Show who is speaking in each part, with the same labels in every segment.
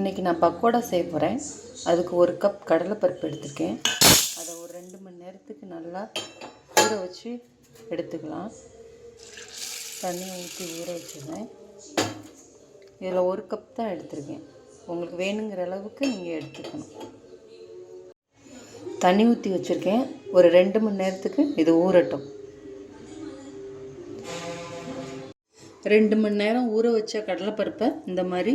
Speaker 1: இன்றைக்கி நான் பக்கோடா செய்ய போகிறேன் அதுக்கு ஒரு கப் கடலைப்பருப்பு எடுத்துருக்கேன். அதை ஒரு ரெண்டு மணி நேரத்துக்கு நல்லா ஊற வச்சு எடுத்துக்கலாம். தண்ணி ஊற்றி ஊற வச்சுருவேன் இதில் ஒரு கப் தான் எடுத்திருக்கேன். உங்களுக்கு வேணுங்கிற அளவுக்கு நீங்கள் எடுத்துக்கணும் தண்ணி ஊற்றி வச்சுருக்கேன். ஒரு ரெண்டு மணி நேரத்துக்கு இது ஊறட்டும். ரெண்டு மணி நேரம் ஊற வச்ச கடலைப்பருப்பை இந்த மாதிரி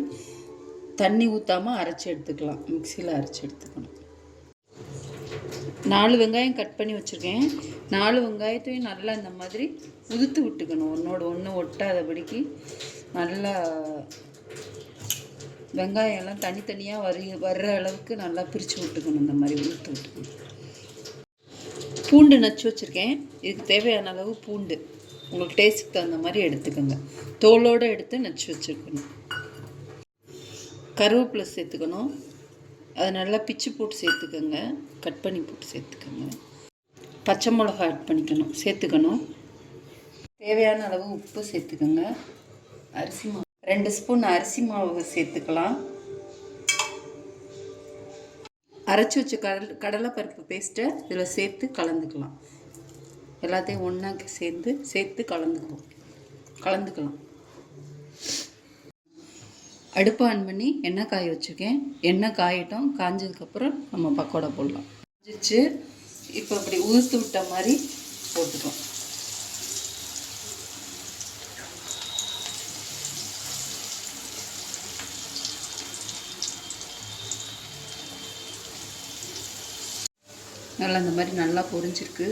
Speaker 1: தண்ணி ஊற்றாமல் அரைச்சி எடுத்துக்கலாம். மிக்சியில் அரைச்சி எடுத்துக்கணும். நாலு வெங்காயம் கட் பண்ணி வச்சுருக்கேன். நாலு வெங்காயத்தையும் நல்லா இந்த மாதிரி உதுத்து விட்டுக்கணும். ஒன்றோட ஒன்று ஒட்டாதபடிக்கு நல்லா வெங்காயம் எல்லாம் தனித்தனியாக வரி வர்ற அளவுக்கு நல்லா பிரித்து விட்டுக்கணும். இந்த மாதிரி உளுத்து விட்டுக்கணும். பூண்டு நச்சு வச்சுருக்கேன். இதுக்கு தேவையான அளவு பூண்டு. உங்களுக்கு டேஸ்ட்டுக்கு தகுந்த மாதிரி எடுத்துக்கோங்க. தோலோடு எடுத்து நச்சு வச்சுருக்கணும். கருவேப்பிலை சேர்த்துக்கணும். அது நல்லா பிச்சு போட்டு சேர்த்துக்கோங்க. கட் பண்ணி போட்டு சேர்த்துக்கோங்க. பச்சை மிளகா ஆட் பண்ணிக்கணும். சேர்த்துக்கணும். தேவையான அளவு உப்பு சேர்த்துக்கோங்க. அரிசி மாவு ரெண்டு ஸ்பூன் அரிசி மாவு சேர்த்துக்கலாம். அரைச்சி வச்ச கடல் கடலைப்பருப்பு பேஸ்ட்டை இதில் சேர்த்து கலந்துக்கலாம். எல்லாத்தையும் ஒன்றா சேர்ந்து சேர்த்து கலந்துக்குவோம். கலந்துக்கலாம். அடுப்பு ஆன் பண்ணி எண்ணெய் காய வச்சுருக்கேன். எண்ணெய் காயட்டும். காஞ்சதுக்கப்புறம் நம்ம பக்கோடா போடலாம். காஞ்சிச்சு இப்போ அப்படி உதுத்து விட்ட மாதிரி போட்டுக்கலாம் நல்லா இந்த மாதிரி நல்லா பொரிஞ்சிருக்கு.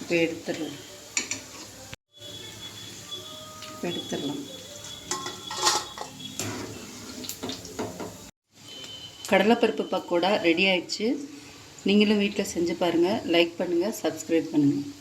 Speaker 1: இப்போ எடுத்துடலாம். இப்போ எடுத்துடலாம். கடலைப்பருப்பு பக்கோடா ரெடி ஆயிடுச்சு. நீங்களும் வீட்டில் செஞ்சு பாருங்கள் லைக் பண்ணுங்கள் சப்ஸ்கிரைப் பண்ணுங்கள்